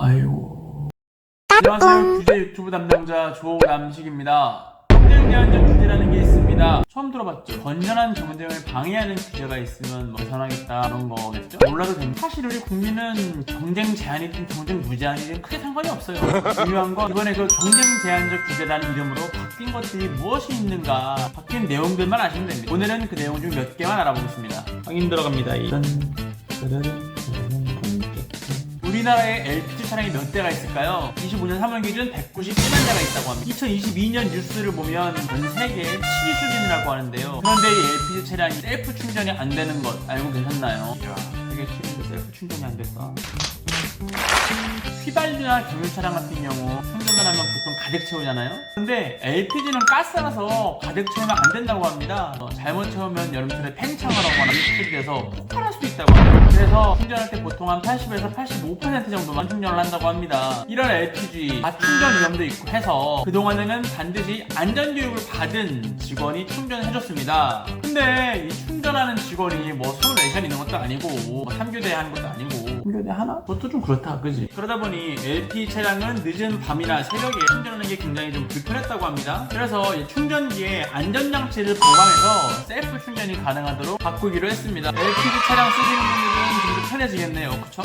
아이고. 안녕하세요. 규제 유튜브 담당자 조남식입니다. 경쟁 제한적 규제라는 게 있습니다. 처음 들어봤죠? 건전한 경쟁을 방해하는 규제가 있으면 뭐 개선하겠다 그런 거겠죠? 몰라도 됩니다. 사실 우리 국민은 경쟁 제한이든 경쟁 무제한이든 크게 상관이 없어요. 중요한 건 이번에 그 경쟁 제한적 규제라는 이름으로 바뀐 것들이 무엇이 있는가 바뀐 내용들만 아시면 됩니다. 오늘은 그 내용 중 몇 개만 알아보겠습니다. 확인 들어갑니다. 짠. 짜라란. 우리나라에 LPG 차량이 몇 대가 있을까요? 25년 3월 기준 191만 대가 있다고 합니다. 2022년 뉴스를 보면 전 세계 7위 수준이라고 하는데요. 그런데 이 LPG 차량이 셀프 충전이 안 되는 것 알고 계셨나요? 이야, 7위인데 셀프 충전이 안 됐다. 휘발유나 경유 차량 같은 경우 충전을 하면 보통 가득 채우잖아요. 근데 LPG는 가스라서 가득 채우면 안 된다고 합니다. 어, 잘못 채우면 여름철에 팽창을 하거나 리필돼서 폭발할 수도 있다고 합니다. 그래서 충전할 때 보통 한 80에서 85% 정도만 충전을 한다고 합니다. 이런 LPG 과충전 위험도 있고 해서 그동안에는 반드시 안전 교육을 받은 직원이 충전해줬습니다. 근데 이 충전 하는 직원이 뭐 24시간 있는 것도 아니고 뭐 3교대 하는 것도 아니고 3교대 하나? 그것도 좀 그렇다 그지? 그러다 보니 LP 차량은 늦은 밤이나 새벽에 충전하는 게 굉장히 좀 불편했다고 합니다. 그래서 이 충전기에 안전장치를 보강해서 셀프 충전이 가능하도록 바꾸기로 했습니다. LPG 차량 쓰시는 분들은 좀 더 편해지겠네요. 그쵸?